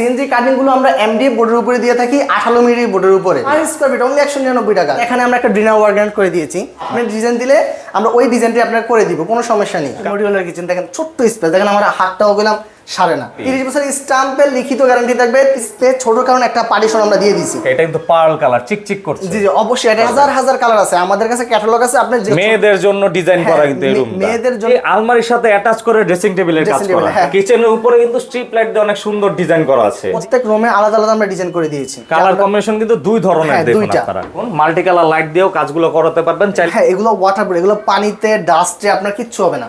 CNG কাটিংগুলো আমরা MD বোর্ডের উপরে দিয়ে থাকি আঠালো মিলি বোর্ডের উপরে। আর স্কোয়ার ফিট অনলি একশো নিরানব্বই টাকা। এখানে আমরা একটা ডিনার ওয়ার্ক করে দিয়েছি। আপনি ডিজাইন দিলে আমরা ওই ডিজাইনটি আপনার করে দিব কোনো সমস্যা নেই। মডিউলার কিচেন দেখেন ছোট্ট স্পেস দেখেন আমরা হাতটাও গেলাম সারে না। তিরিশ বছর স্টাম্পের লিখিত গ্যারান্টি থাকবে ছোট কারণ একটা পার্টিশন আমরা দিয়ে দিছি এটা কিন্তু পার্ল কালার চিকচিক করছে। জি জি অবশ্যই এটা হাজার হাজার কালার আছে। আমাদের কাছে ক্যাটালগ আছে আপনি মেয়েদের জন্য ডিজাইন করা হ্যাঁ, কিন্তু এই মে- রুমটা মেয়েদের জন্য- আলমারির সাথে অ্যাটাচ করে ড্রেসিং টেবিলের কাজ করা। হ্যাঁ। কিচেনের উপরে কিন্তু স্ট্রিপ লাইট দিয়ে অনেক সুন্দর ডিজাইন করা আছে। প্রত্যেক রুমে আলাদা আলাদা আমরা ডিজাইন করে দিয়েছি। কালার কম্বিনেশন কিন্তু দুই ধরনের হ্যাঁ, দেখুন। আপনারা। মাল্টি কালার লাইট দিয়েও কাজগুলো করাতে পারবেন। চাইলে হ্যাঁ এগুলো ওয়াটার এগুলো পানিতে ডাস্টে আপনার কিচ্ছু হবে না।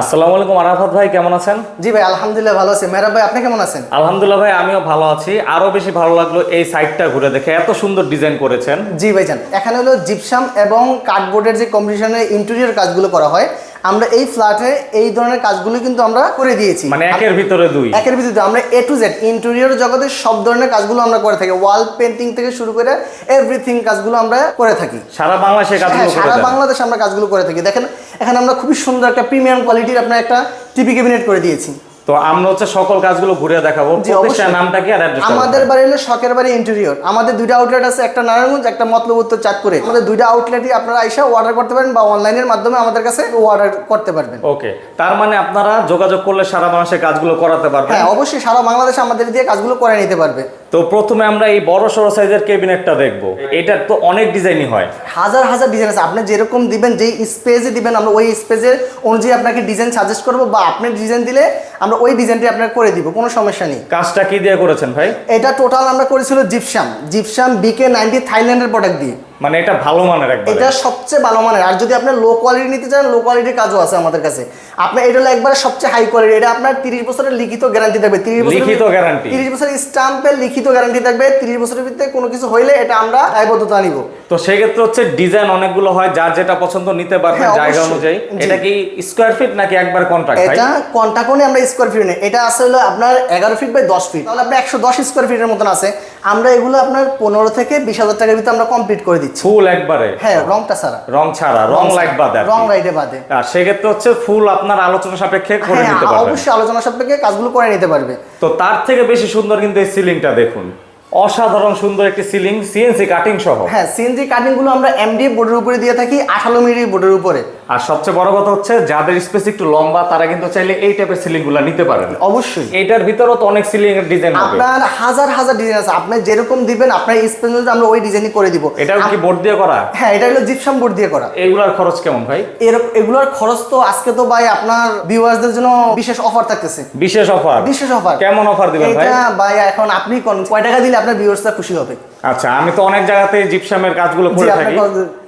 আসসালামু আলাইকুম আরাফাত ভাই কেমন আছেন? জি ভাই আলহামদুলিল্লাহ ভালো আছি। মেহরাব ভাই আপনি কেমন আছেন? আলহামদুলিল্লাহ ভাই আমিও ভালো আছি। আরও বেশি ভালো লাগল এই সাইডটা ঘুরে দেখে। এত সুন্দর ডিজাইন করেছেন। জি ভাইজান এখানে হলো জিপসাম এবং কার্ডবোর্ডের যে কম্পিটিশনের ইন্টেরিয়র কাজগুলো করা হয় আমরা এই ফ্ল্যাটে এই ধরনের কাজগুলো কিন্তু আমরা করে দিয়েছি। মানে একের ভিতরে দুই। একের ভিত্তিতে আমরা এ টু জেড ইন্টেরিয়র জগতে সব ধরনের কাজগুলো আমরা করে থাকি। ওয়াল পেন্টিং থেকে শুরু করে এভরিথিং কাজগুলো আমরা করে থাকি। সারা বাংলাদেশে হ্যাঁ কাজগুলো সারা বাংলাদেশে আমরা কাজগুলো করে থাকি। দেখেন এখানে আমরা খুবই সুন্দর একটা প্রিমিয়াম কোয়ালিটির আপনার একটা টিভি ক্যাবিনেট করে দিয়েছি। তো আমরা হচ্ছে সকল কাজগুলো ঘুরে দেখাবো। অবশ্যই। নামটা কি আর অ্যাড্রেস আমাদের বাড়ি হলো শখের বাড়ি ইন্টেরিয়র আমাদের দুইটা আউটলেট আছে একটা নারায়ণগঞ্জ একটা মতলব উত্তর চাঁদপুরে। আমাদের দুইটা আউটলেটই আপনারা আইসা অর্ডার করতে পারেন বা অনলাইনের মাধ্যমে আমাদের কাছে অর্ডার করতে পারবেন। ওকে তার মানে আপনারা যোগাযোগ করলে সারা বাংলাদেশে কাজগুলো করাতে পারবেন। হ্যাঁ অবশ্যই সারা বাংলাদেশে আমাদের দিয়ে কাজগুলো করে নিতে পারবে। তো প্রথমে আমরা এই বড় সড়ো সাইজের কেবিনেটটা দেখব। এটার তো অনেক ডিজাইনই হয়। হাজার হাজার ডিজাইন আছে। আপনি যেরকম দিবেন যেই স্পেসে দিবেন আমরা ওই স্পেসের অনুযায়ী আপনাকে ডিজাইন সাজেস্ট করব বা আপনি ডিজাইন দিলে আমরা ওই ডিজাইনটি আপনার করে দিব কোনো সমস্যা নেই। কাজটা কি দিয়ে করেছেন ভাই? এটা টোটাল আমরা করেছিল জিপসাম জিপসাম বিকে নাইনটি থাইল্যান্ডের প্রোডাক্ট দিয়ে। মানে এটা ভালো মানের একবার। এটা সবচেয়ে ভালো মানের। আর যদি আপনি লো কোয়ালিটি নিতে চান লো কোয়ালিটির কাজও আছে আমাদের কাছে। আপনার এটা একবারে সবচেয়ে হাই কোয়ালিটি এটা আপনার তিরিশ বছরের লিখিত গ্যারান্টি থাকবে। তিরিশ বছরের লিখিত guarantee? তিরিশ বছরের স্টাম্পের লিখিত গ্যারান্টি থাকবে। তিরিশ বছরের ভিতরে কোনো কিছু হইলে এটা আমরা দায়বদ্ধতা নিব। তো সেক্ষেত্রে হচ্ছে ডিজাইন অনেকগুলো হয় যার যেটা পছন্দ নিতে পারবেন হ্যাঁ, জায়গা অনুযায়ী। এটা কি স্কোয়ার ফিট নাকি একবার কন্ট্রাক্ট এটা কন্টাকনে আমরা স্কোয়ার ফিট নেই। এটা আছে হলো আপনার এগারো ফিট বাই দশ ফিট তাহলে আপনার একশো দশ স্কোয়ার ফিটের মতন আছে। আমরা এগুলো আপনার পনেরো থেকে বিশ হাজার টাকার ভিতরে আমরা কমপ্লিট করে দিচ্ছি ফুল একবারে। হ্যাঁ রংটা ছাড়া। রং ছাড়া রং লাইট বাদে রং লাইটে বাদে। আর সেক্ষেত্রে হচ্ছে ফুল আপনার আলোচনা সাপেক্ষে করে হ্যাঁ নিতে পারবে অবশ্যই আলোচনা সাপেক্ষে কাজগুলো করে নিতে পারবে। তো তার থেকে বেশি সুন্দর কিন্তু এই সিলিংটা দেখুন। অসাধারণ সুন্দর একটি সিলিং সিএনসি কাটিং সহ। হ্যাঁ সিএনজি কাটিংগুলো আমরা এমডি বোর্ডের উপরে দিয়ে থাকি আঠালো মিলি বোর্ডের উপরে। আর সবচেয়ে বড় কথা হচ্ছে যাদের স্পেস একটু লম্বা তারা কিন্তু চাইলে এই টাইপের সিলিংগুলো নিতে পারেন। অবশ্যই। এটার ভিতরেও তো অনেক সিলিং এর ডিজাইন হবে। আপনার হাজার হাজার ডিজাইন আছে। আপনি যেরকম দিবেন আপনার স্পেস আমরা ওই ডিজাইনই করে দিব। এটা কি বোর্ড দিয়ে করা? হ্যাঁ এটা হলো জিপসাম বোর্ড দিয়ে করা। এগুলার খরচ কেমন ভাই? এর- এগুলোর খরচ তো আজকে তো ভাই আপনার ভিউয়ার্সদের জন্য বিশেষ অফার থাকতেছে। বিশেষ অফার বিশেষ অফার কেমন অফার দিবেন ভাই? এটা ভাই এখন আপনি কোন কয় টাকা দিলে আপনার ভিউয়ার্সরা খুশি হবে। আচ্ছা আমি তো অনেক জায়গাতে জিপসামের কাজগুলো করে থাকি।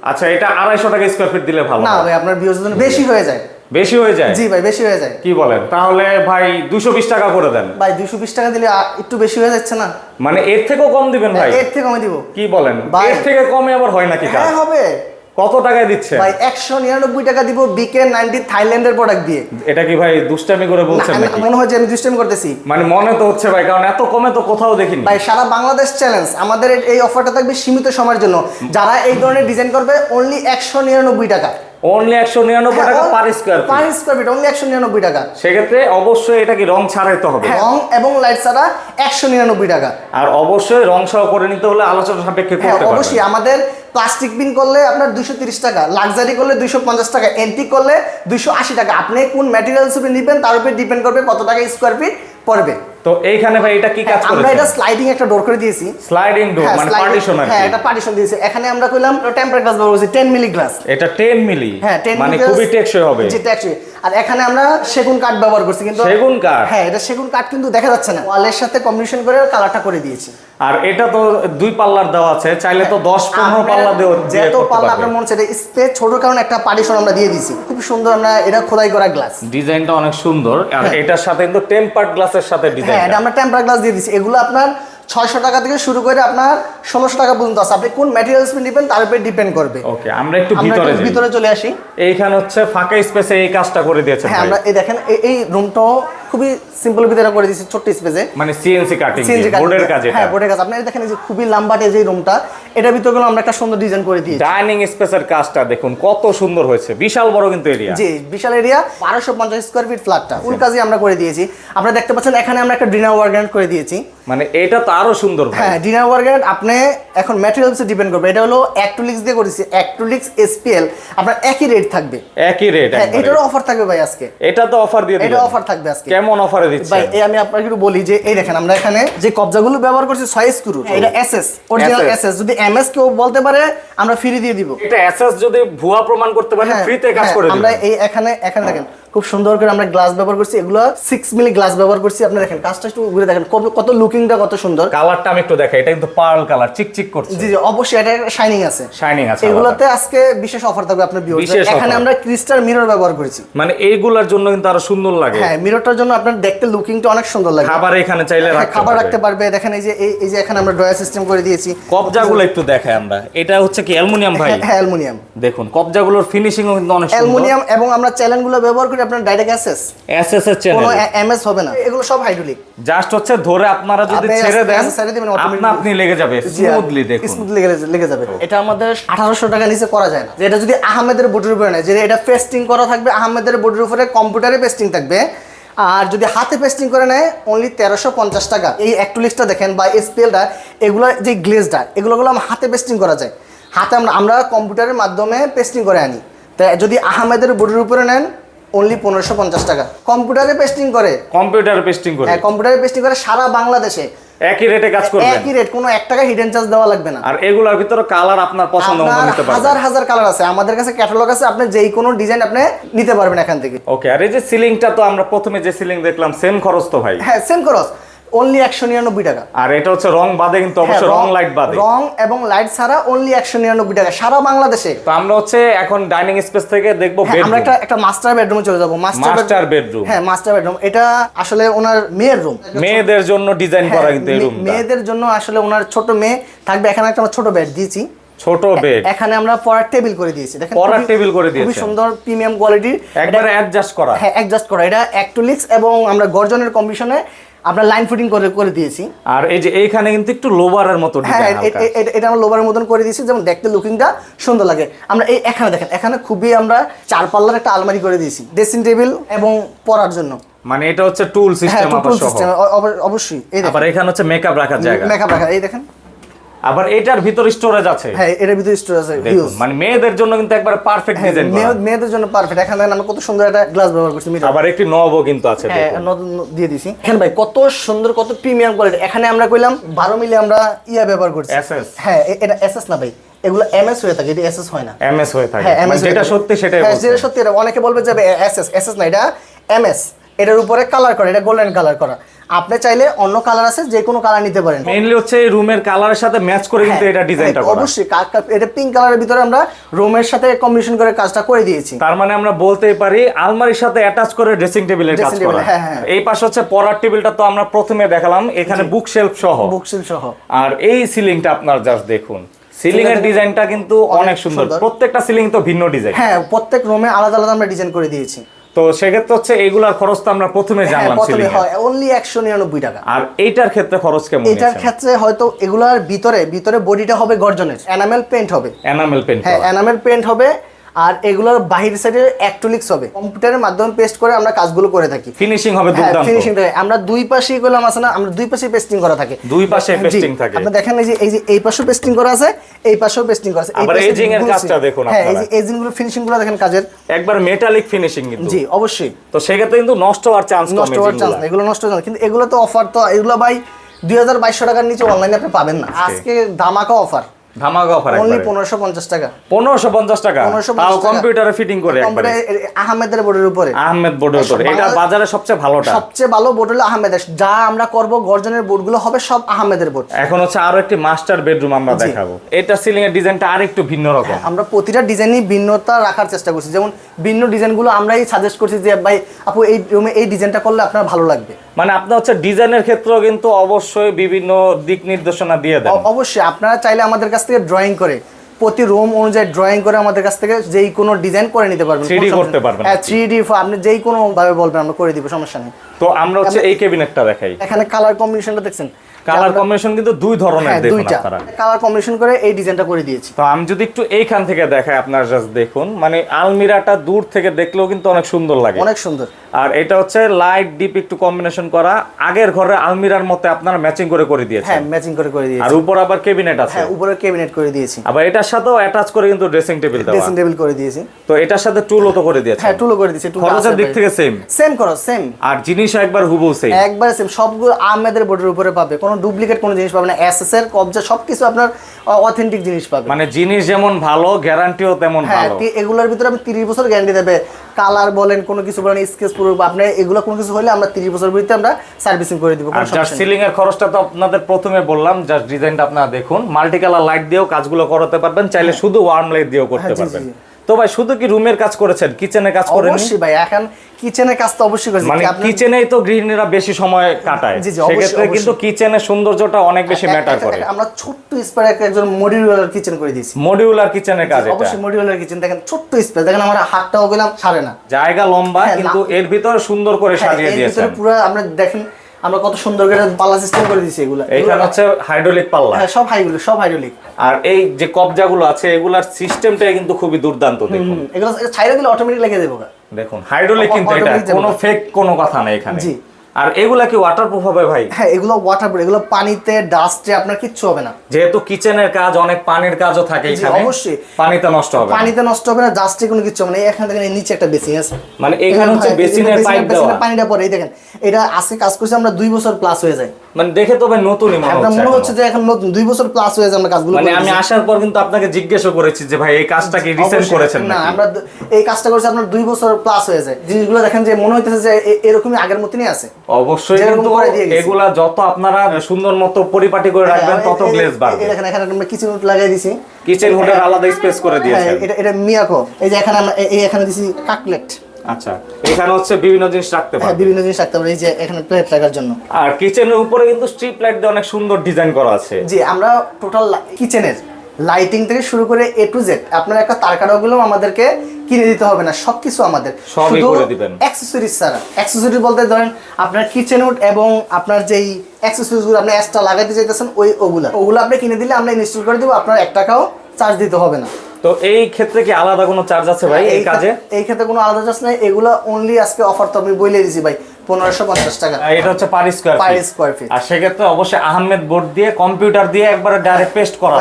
আচ্ছা এটা আড়াইশো টাকা স্কোয়ার ফিট দিলে ভালো না ভাই আপনার ভিউয়ার্সদের জন্য বেশি হয়ে যায়। বেশি হয়ে যায়? জি ভাই বেশি হয়ে যায়। কি বলেন? তাহলে ভাই দুশো বিশ টাকা করে দেন। ভাই দুশো বিশ টাকা দিলে একটু বেশি হয়ে যাচ্ছে না? মানে এর থেকেও কম দিবেন ভাই? এর থেকে কমে দিব। কি বলেন? এর থেকে কমে আবার হয় নাকি কাজ? হ্যাঁ হবে। কত টাকায় দিচ্ছে? ভাই একশো নিরানব্বই টাকা দিব বিকে নাইনটি থাইল্যান্ডের প্রোডাক্ট দিয়ে। এটা কি ভাই দুষ্টামি করে বলছেন নাকি? মনে হয় যে আমি দুষ্টামি করতেছি। মানে মনে তো হচ্ছে ভাই কারণ এত কমে তো কোথাও দেখিনি। ভাই সারা বাংলাদেশ চ্যালেঞ্জ আমাদের এই অফারটা থাকবে সীমিত সময়ের জন্য। যারা এই ধরনের ডিজাইন করবে অনলি একশো নিরানব্বই টাকা। অনলি একশো নিরানব্বই টাকা per square per square feet only একশো নিরানব্বই টাকা। সেক্ষেত্রে অবশ্যই এটা কি রং ছাড়াইতে হবে? রং এবং লাইট ছাড়া একশো নিরানব্বই টাকা। আর অবশ্যই রং সহ করে নিতে হলে আলোচনা সাপেক্ষে হ্যাঁ করতে অবশ্যই। আমাদের প্লাস্টিক বিন করলে আপনার দুশো টাকা লাক্সারি করলে দুশো টাকা এন্টিক করলে দুশো টাকা। আপনি কোন ম্যাটেরিয়ালস উপরে নেবেন, তার উপরে ডিপেন্ড করবে কত টাকা স্কোয়ার ফিট পড়বে। তো এইখানে ভাই এটা কি কাজ হ্যাঁ, আমরা এটা স্লাইডিং একটা ডোর করে দিয়েছি। স্লাইডিং ডোর হ্যাঁ, মানে পার্টিশন আর হ্যাঁ এটা পার্টিশন দিয়েছে। এখানে আমরা কইলাম টেম্পার গ্লাস ব্যবহার করছি টেন মিলি গ্লাস এটা 10 মিলি হ্যাঁ মানে খুবই টেকসই হবে। যেটা actually- আর এখানে আমরা সেগুন কাঠ ব্যবহার করছি কিন্তু সেগুন কাঠ? হ্যাঁ এটা সেগুন কাঠ কিন্তু দেখা যাচ্ছে না। ওয়ালের সাথে কম্বিনেশন করে কালারটা করে দিয়েছি। আর এটা তো দুই পাল্লার দেওয়া আছে চাইলে তো 10 15 পাল্লা দেও করতে পাল্লা আপনার মনে হচ্ছে স্পেস ছোট কারণে একটা পার্টিশন আমরা দিয়ে দিয়েছি। খুব সুন্দর আমরা এটা খোদাই করা গ্লাস ডিজাইনটা অনেক সুন্দর আর এটার সাথে কিন্তু টেম্পার্ড গ্লাসের সাথে হ্যাঁ এটা আমরা টেম্পার গ্লাস দিয়ে দিচ্ছি এগুলো আপনার ছয়শো টাকা থেকে শুরু করে আপনার ষোলোশো টাকা পর্যন্ত আছে। আপনি কোন ম্যাটেরিয়ালস নেবেন তার উপরে ডিপেন্ড করবে। ওকে আমরা একটু ভিতরে ভিতরে চলে আসি। এইখানে হচ্ছে ফাঁকা স্পেসে এই কাজটা করে দিয়েছে হ্যাঁ আমরা এই দেখেন এই- এই রুমটাও খুবই সিম্পল ভিতরে করে দিয়েছি ছোট্ট স্পেসে মানে সিএনসি কাটিং কাজ বোর্ডের কাজে হ্যাঁ বোর্ডের কাজ। আপনি দেখেন এই যে খুবই লাম্বাটে যে রুমটা এটার ভিতরে গুলো আমরা একটা সুন্দর ডিজাইন করে দিয়েছি। ডাইনিং স্পেসের কাজটা দেখুন কত সুন্দর হয়েছে। বিশাল বড় কিন্তু এরিয়া জি বিশাল এরিয়া বারোশো পঞ্চাশ স্কোয়ার ফিট ফ্ল্যাটটা ফুল কাজই আমরা করে দিয়েছি। আপনারা দেখতে পাচ্ছেন এখানে আমরা একটা ডিনার ওয়ার্গান করে দিয়েছি। মানে এটা তো আরও সুন্দর হ্যাঁ ডিনার ওয়ার্গান আপনি এখন ম্যাটেরিয়ালসে ডিপেন্ড করবে। এটা হলো অ্যাক্টুলিক্স দিয়ে করেছি। অ্যাক্টুলিক্স এসপিএল আপনার একই রেট থাকবে। একই রেট হ্যাঁ এটারও অফার থাকবে ভাই আজকে। এটা তো অফার দিয়ে এটা অফার থাকবে আজকে। কেমন অফারে দিচ্ছি ভাই এই আমি আপনাকে একটু বলি যে এই দেখেন আমরা এখানে যে কবজাগুলো ব্যবহার করছি ছয় স্ক্রু এটা এসএস অরিজিনাল এসএস যদি এমএস কেউ বলতে পারে আমরা ফ্রি দিয়ে দিব। এটা এসএস যদি ভুয়া প্রমাণ করতে পারে ফ্রি ফ্রিতে কাজ করে করে আমরা এই এখানে এখানে দেখেন খুব সুন্দর করে আমরা গ্লাস ব্যবহার করছি। এগুলো সিক্স মিলি গ্লাস ব্যবহার করছি। আপনি দেখেন কাজটা একটু ঘুরে দেখেন কত- লুকিংটা কত সুন্দর। কালারটা আমি একটু দেখাই এটা কিন্তু পার্ল কালার চিকচিক করছে। জি জি অবশ্যই এটা শাইনিং আছে। শাইনিং আছে এগুলোতে আজকে বিশেষ অফার থাকবে আপনার viewers এখানে আমরা ক্রিস্টাল মিরর ব্যবহার করেছি। মানে এইগুলার জন্য কিন্তু আরও সুন্দর লাগে। হ্যাঁ মিররটার জন্য আপনার দেখতে লুকিংটা অনেক সুন্দর লাগে। খাবার এখানে চাইলে হ্যাঁ, রাখতে খাবার রাখতে পারবে। দেখেন এই যে এই- এই যে এখানে আমরা ড্রয়ার সিস্টেম করে দিয়েছি। কবজাগুলো একটু দেখাই আমরা। এটা হচ্ছে কি অ্যালুমিনিয়াম ভাই? হ্যাঁ অ্যালুমিনিয়াম। দেখুন কবজাগুলোর ফিনিশিংও কিন্তু অনেক সুন্দর। অ্যালুমিনিয়াম এবং আমরা চ্যানেলগুলো ব্যবহার করি আপনার ডাইরেক্ট অ্যাসেস এসএস এর চ্যানেল কোনো এমএস হবে না। এগুলো সব হাইড্রোলিক জাস্ট হচ্ছে ধরে আপনারা যদি ছেড়ে দেন ছেড়ে দিবেন, আপনা আপনি লেগে যাবে স্মুথলি দেখুন। স্মুথলি লেগে লেগে যাবে। এটা আমাদের আঠারোশো টাকা নিচে করা যায় না। যে এটা যদি আহমেদের বোর্ডের উপরে নেয় যে এটা পেস্টিং করা থাকবে আহমেদের বোর্ডের উপরে কম্পিউটারে পেস্টিং থাকবে। আর যদি হাতে পেস্টিং করে নেয় অনলি তেরোশো পঞ্চাশ টাকা। এই অ্যাক্টুলিক্সটা দেখেন বা এসপিএলটা এগুলো যে গ্লেজটা এগুলোগুলো আমার হাতে পেস্টিং করা যায়। হাতে আমরা আমরা কম্পিউটারের মাধ্যমে পেস্টিং করে আনি। তাই যদি আহমেদের বোর্ডের উপরে নেন অনলি পনেরোশো পঞ্চাশ টাকা। কম্পিউটারে পেস্টিং করে। কম্পিউটারে পেস্টিং করে। হ্যাঁ কম্পিউটারে পেস্টিং করে সারা বাংলাদেশে। একই রেটে কাজ করবে। একই রেট কোনো এক টাকা হিডেন চার্জ দেওয়া লাগবে না। আর এগুলোর ভিতরে কালার আপনার পছন্দ মতো নিতে নিতে হাজার পারবেন। হাজার কালার আছে। আমাদের কাছে ক্যাটালগ আছে আপনি যেই কোনো ডিজাইন আপনি নিতে পারবেন এখান থেকে। ওকে আর এই যে সিলিংটা তো আমরা প্রথমে যে সিলিং দেখলাম সেম খরচ তো ভাই। হ্যাঁ সেম খরচ। অনলি একশো নিরানব্বই টাকা। আর এটা হচ্ছে রং বাদে কিন্তু হ্যাঁ, অবশ্যই রং লাইট বাদে। রং এবং লাইট ছাড়া অনলি একশো নিরানব্বই টাকা। সারা বাংলাদেশে। তো আমরা হচ্ছে এখন ডাইনিং স্পেস থেকে দেখব হ্যাঁ, আমরা একটা একটা মাস্টার বেডরুমে চলে যাব। Master bedroom। হ্যাঁ মাস্টার বেডরুম এটা আসলে ওনার মেয়ের রুম মেয়েদের জন্য ডিজাইন করা কিন্তু এই রুমটা মেয়েদের জন্য আসলে ওনার ছোট মেয়ে থাকবে। এখানে একটা ছোট বেড দিয়েছি। ছোট বেড এখানে আমরা পড়ার টেবিল করে দিয়েছি। দেখেন পড়ার টেবিল করে খুবই দিয়েছেন। সুন্দর প্রিমিয়াম কোয়ালিটির একবারে অ্যাডজাস্ট করা। হ্যাঁ অ্যাডজাস্ট করা। এটা অ্যাক্টোলিক্স এবং আমরা গর্জনের কম্বিশনে আমরা লাইন ফিটিং করে করে দিয়েছি। আর এই যে এইখানে কিন্তু একটু লোবারের মতো হ্যাঁ এটা আমরা লোবারের মতন করে দিয়েছি যেমন দেখতে লুকিংটা সুন্দর লাগে। আমরা এই এখানে দেখেন এখানে খুবই আমরা চার পাল্লার একটা আলমারি করে দিয়েছি ড্রেসিং টেবিল এবং পড়ার জন্য। মানে এটা হচ্ছে টুল হ্যাঁ সিস্টেম সহ। অবশ্যই এই আবার এখানে হচ্ছে মেকআপ রাখার জায়গা। মেকআপ রাখা এই দেখেন। আবার এটার ভিতর স্টোরেজ আছে। হ্যাঁ এটার ভিতরে স্টোর আছে মানে মেয়েদের জন্য কিন্তু একবারে পারফেক্ট ডিজাইন মেয়েদের জন্য পারফেক্ট এখানে দেখেন আমরা কত সুন্দর একটা গ্লাস ব্যবহার করছি। আবার একটি নবও কিন্তু আছে হ্যাঁ দিয়ে দিছি। এখানে ভাই কত সুন্দর কত প্রিমিয়াম কোয়ালিটি এখানে আমরা কইলাম বারো মিলি আমরা ইয়া ব্যবহার করছি। SS হ্যাঁ এটা এসএস না ভাই এগুলো এমএস হয়ে থাকে এটা এসএস হয় না। এমএস হয়ে থাকে। হ্যাঁ মানে এমএস যেটা সত্যি সেটাই হ্যাঁ যেটা সত্যি এটা অনেকে বলবে যে এসএস এসএস না এটা এমএস এটার উপরে কালার করা এটা গোল্ডেন কালার করা। আপনি চাইলে অন্য কালার আছে যে কোনো কালার নিতে পারেন। মেইনলি হচ্ছে এই রুমের কালারের সাথে ম্যাচ করে কিন্তু হ্যাঁ, এটা ডিজাইনটা হ্যাঁ, করা। অবশ্যই। এটা পিঙ্ক কালারের ভিতরে আমরা রুমের সাথে কম্বিনেশন করে কাজটা করে দিয়েছি। তার মানে আমরা বলতেই পারি আলমারির সাথে অ্যাটাচ করে ড্রেসিং টেবিলের কাজ করা। হ্যাঁ। এই পাশে হচ্ছে পড়ার টেবিলটা তো আমরা প্রথমে দেখালাম এখানে বুক শেলফ সহ। বুকশিল সহ। আর এই সিলিংটা আপনার জাস্ট দেখুন। সিলিং এর। ডিজাইনটা কিন্তু অনেক সুন্দর। প্রত্যেকটা সিলিং তো ভিন্ন ডিজাইন হ্যাঁ প্রত্যেক রুমে আলাদা আলাদা আমরা ডিজাইন করে দিয়েছি। তো সেক্ষেত্রে হচ্ছে এগুলার খরচ তো আমরা প্রথমে হ্যাঁ জানলাম প্রথমে হয় অনলি একশো নিরানব্বই টাকা। আর এইটার ক্ষেত্রে খরচ কেমন এটার ক্ষেত্রে হয়তো এগুলার ভিতরে ভিতরে বডিটা হবে গর্জনের এনামেল পেন্ট হবে। এনামেল পেন্ট হ্যাঁ এনামেল পেন্ট হবে আর এগুলোর বাহির সাইডে অ্যাক্টোলিক্স হবে। কম্পিউটারের মাধ্যমে পেস্ট করে আমরা কাজগুলো করে থাকি। ফিনিশিং হবে হ্যাঁ দুর্দান্ত। ফিনিশিং আমরা দুই পাশে এগুলো আছে না আমরা দুই পাশে পেস্টিং করা থাকে। দুই পাশে পেস্টিং থাকে। আপনি দেখেন এই যে এই যে এই পাশেও পেস্টিং করা আছে এই পাশেও পেস্টিং করা আছে। আবার পাশে edging এর কাজটা। দেখুন হ্যাঁ এই যে এজিংগুলো ফিনিশিংগুলো দেখেন কাজের। একবার মেটালিক ফিনিশিং কিন্তু। জি অবশ্যই। তো সেক্ষেত্রে কিন্তু নষ্ট হওয়ার চান্স কম নষ্ট হওয়ার চান্স এগুলো নষ্ট হওয়ার কিন্তু এগুলো তো অফার তো এগুলো ভাই দুই হাজার বাইশশো টাকার নিচে অনলাইনে আপনি পাবেন না। আজকে। দামাকা অফার ধামাকা অফার অনলি পনেরোশো পঞ্চাশ টাকা। পনেরোশো পঞ্চাশ টাকা? তাও কম্পিউটারে ফিটিং করে একবারে। আহমেদের বোর্ডের উপরে। আহমেদ বোর্ডের উপরে। এটা বাজারে সবচেয়ে ভালোটা। সবচেয়ে ভালো বোর্ড হলো আহমেদের। যা আমরা করব গর্জনের বোর্ডগুলো হবে সব আহমেদের বোর্ড। এখন হচ্ছে আরও একটি মাস্টার বেডরুম আমরা দেখাবো। এটা সিলিং এর ডিজাইনটা আর ভিন্ন রকম। আমরা প্রতিটা ডিজাইনই ভিন্নতা রাখার চেষ্টা করছি। যেমন ভিন্ন ডিজাইনগুলো আমরাই সাজেস্ট করছি যে ভাই আপু এই রুমে এই ডিজাইনটা করলে আপনার ভালো লাগবে। মানে আপনার হচ্ছে ডিজাইনের ক্ষেত্রেও কিন্তু অবশ্যই বিভিন্ন দিক নির্দেশনা দিয়ে দেন। অবশ্যই। আপনারা চাইলে আমাদের কাছ থেকে ড্রয়িং করে প্রতি রুম অনুযায়ী ড্রয়িং করে আমাদের কাছ থেকে যেই কোনো ডিজাইন করে নিতে পারবেন 3D কোনো করতে। পারবেন হ্যাঁ আপনি। থ্রি ডি আপনি যেই কোনো ভাবে বলবেন আমরা করে দিব সমস্যা নেই তো আমরা হচ্ছে এই ক্যাবিনেটটা দেখাই এখানে কালার কম্বিনেশনটা দেখছেন কালার কম্বিনেশন কিন্তু দুই ধরনের হ্যাঁ দেখুন আপনারা। কালার কম্বিনেশন করে এই ডিজাইনটা করে দিয়েছি। তো আমি যদি একটু এইখান থেকে দেখাই আপনারা জাস্ট দেখুন মানে আলমিরাটা দূর থেকে দেখলেও কিন্তু অনেক সুন্দর লাগে। অনেক সুন্দর। আর এটা হচ্ছে লাইট ডিপ একটু কম্বিনেশন করা আগের ঘরে আলমিরার মতে আপনারা ম্যাচিং করে করে দিয়েছেন। হ্যাঁ ম্যাচিং করে করে দিয়েছি। আর উপর আবার কেবিনেট আছে। হ্যাঁ উপরে ক্যাবিনেট করে দিয়েছি। আবার এটার সাথেও অ্যাটাচ করে কিন্তু ড্রেসিং টেবিল দেওয়া। ড্রেসিং টেবিল করে দিয়েছি। তো এটার সাথে টুলও তো করে দিয়েছে হ্যাঁ টুলও করে দিয়েছি টুল খরচের দিক থেকে সেম সেম করো সেম আর জিনিস একবার হুবহু সেম একবার সেম সবগুলো আহমেদের বোর্ডের উপরে পাবে কোনো ডুপ্লিকেট কোনো জিনিস পাবে না। এর কবজা সবকিছু আপনার অথেন্টিক জিনিস পাবে। মানে জিনিস যেমন ভালো গ্যারান্টিও তেমন হ্যাঁ এগুলোর ভিতরে আপনি তিরিশ বছর গ্যারান্টি দেবে। কালার বলেন কোনো কিছু বলেন স্কেচ পুরো আপনার এগুলো কোনো কিছু হলে আমরা তিরিশ বছর ভিতরে আমরা সার্ভিসিং করে দিব আর জাস্ট সিলিং এর খরচটা তো আপনাদের প্রথমে বললাম জাস্ট ডিজাইনটা আপনারা দেখুন। মাল্টি কালার লাইট দিয়েও কাজগুলো করাতে পারবেন চাইলে শুধু ওয়ার্ম লাইট দিয়েও করতে হ্যাঁ, পারবেন। তো ভাই শুধু কি রুমের কাজ করেছেন? কিচেনের কাজ করেন অবশ্যই ভাই এখন কিচেনের কাজ তো অবশ্যই করেছি। মানে কিচেনেই তো গৃহিণীরা বেশি সময় কাটায়। সেক্ষেত্রে কিন্তু কিচেনের সৌন্দর্যটা অনেক বেশি ম্যাটার করে। আমরা ছোট্ট স্পেয়ার একজন মডিউলার কিচেন করে দিয়েছি। মডিউলার কিচেনের কাজ এটা। অবশ্যই মডিউলার কিচেন দেখেন ছোট্ট স্পেস দেখেন আমার হাতটাও গেলাম সারে না। জায়গা লম্বা হ্যাঁ, কিন্তু এর ভিতরে সুন্দর করে হ্যাঁ, সাজিয়ে ভিতরে পুরো আমরা দেখেন আমরা কত সুন্দর করে পাল্লা সিস্টেম করে দিয়েছি এগুলো। এইখানে হচ্ছে হাইড্রোলিক পাল্লা। হ্যাঁ সব হাইগুলো সব হাইড্রোলিক আর এই যে কবজাগুলো আছে এগুলার সিস্টেমটা কিন্তু খুবই দুর্দান্ত দেখুন। এগুলো ছাইরা দিলে অটোমেটিক লেগে যাবে দেখুন হাইড্রোলিক কিন্তু এটা কোনো ফেক কোনো কথা না এখানে। জি। আর এগুলা কি ওয়াটারপ্রুফ হবে ভাই? হ্যাঁ এগুলো এগুলো পানিতে ডাস্টে আপনার কিচ্ছু হবে না। যেহেতু কিচেনের কাজ অনেক পানির কাজও থাকে এখানে। অবশ্যই। পানিতে নষ্ট হবে পানিতে নষ্ট হবে না ডাস্টে কোনো কিছু হবে না। এখানে দেখেন নিচে একটা বেসিন আছে মানে এখানে হচ্ছে বেসিনের বেসিনের- পাইপ দেওয়া। পানিটা পড়ে এই দেখেন এটা আজকে কাজ করছি আমরা দুই বছর প্লাস হয়ে যায়। মানে দেখে তো ভাই নতুনই মনে হচ্ছে মনে হচ্ছে যে এখন নতুন দুই বছর প্লাস হয়ে আমরা কাজগুলো মানে আমি আসার পর কিন্তু আপনাকে জিজ্ঞেসও করেছি যে ভাই এই কাজটা কি রিসেন্ট করেছেন না আমরা এই কাজটা করছি আপনার দুই বছর প্লাস হয়ে যায়। জিনিসগুলো দেখেন যে মনে হইতেছে যে এরকমই আগের মতনই আছে। অবশ্যই কিন্তু। এগুলা যত আপনারা সুন্দর মতো পরিপাটি করে রাখবেন হ্যাঁ, তত এই- গ্লেজ বাড়বে। দেখেন এখানে আমরা কিচেন উড লাগাই দিছি। কিচেন হুডের আলাদা স্পেস করে হ্যাঁ দিয়েছেন। এটা এটা মিয়াকো। এই যে এখানে আমরা এই এখানে দিছি কাকলেট। আচ্ছা এখানে হচ্ছে বিভিন্ন জিনিস রাখতে হ্যাঁ পারবেন বিভিন্ন জিনিস রাখতে পারি এই যে এখানে প্লেট রাখার জন্য। আর কিচেনের উপরে কিন্তু স্ট্রিপ লাইট দিয়ে অনেক সুন্দর ডিজাইন করা আছে। জি আমরা টোটাল কিচেনের লাইটিং থেকে শুরু করে এ টু জেড আপনার একটা তারকাটাগুলো আমাদেরকে কিনে দিতে হবে না সবকিছু আমাদের। সবই করে দিবেন। অ্যাক্সেসরিজ ছাড়া। অ্যাক্সেসরিজ বলতে ধরেন আপনার কিচেন উড এবং আপনার যেই অ্যাক্সেসরিজগুলো আপনি এক্সট্রা লাগাইতে চাইতেছেন ওই ওগুলা। ওগুলো আপনি কিনে দিলে আমরা ইনস্টল করে দিব আপনার এক টাকাও চার্জ দিতে হবে না। তো এই ক্ষেত্রে কি আলাদা কোনো চার্জ আছে ভাই এই কাজে? এই ক্ষেত্রে কোনো আলাদা চার্জ নাই। এগুলো অনলি আজকে অফার তো আমি বলে দিছি ভাই পনেরোশো পঞ্চাশ টাকা। এটা হচ্ছে পার স্কোয়ার। আর সেক্ষেত্রে অবশ্যই আহমেদ বোর্ড দিয়ে কম্পিউটার দিয়ে একবারে ডাইরেক্ট পেস্ট করা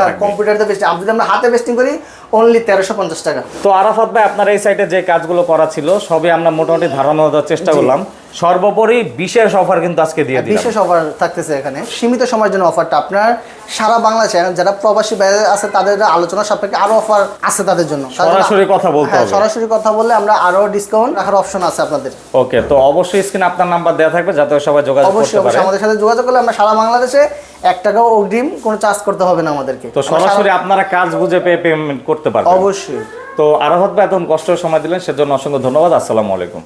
বেস্ট যদি আমরা হাতে পেস্টিং করি অনলি তেরোশো পঞ্চাশ টাকা। তো আরাফাত ভাই আপনার এই সাইটে যে কাজগুলো করা ছিল সবই আমরা মোটামুটি ধারণা দেওয়ার চেষ্টা করলাম। সর্বোপরি বিশেষ অফার কিন্তু আজকে দিয়ে দিলাম বিশেষ অফার থাকতেছে এখানে। সীমিত সময়ের জন্য অফারটা আপনার সারা বাংলাদেশে যারা প্রবাসী বাইরে আছে তাদের আলোচনা সাপেক্ষে আরও অফার আছে তাদের জন্য। সরাসরি কথা বলতে হ্যাঁ, হবে। সরাসরি কথা বললে আমরা আরও ডিসকাউন্ট রাখার অপশন আছে আপনাদের। ওকে তো অবশ্যই স্ক্রিনে আপনার নাম্বার দেওয়া থাকবে যাতে সবাই যোগাযোগ অবশ্যই করতে পারে। অবশ্যই আমাদের সাথে যোগাযোগ করলে আমরা সারা বাংলাদেশে এক টাকাও অগ্রিম কোনো চার্জ করতে হবে না আমাদেরকে। তো সরাসরি আপনারা কাজ বুঝে পেয়ে পেমেন্ট করতে পারবেন। অবশ্যই। তো আরাফাত ভাই এত কষ্ট সময় দিলেন সেজন্য অসংখ্য ধন্যবাদ। আসসালামু আলাইকুম।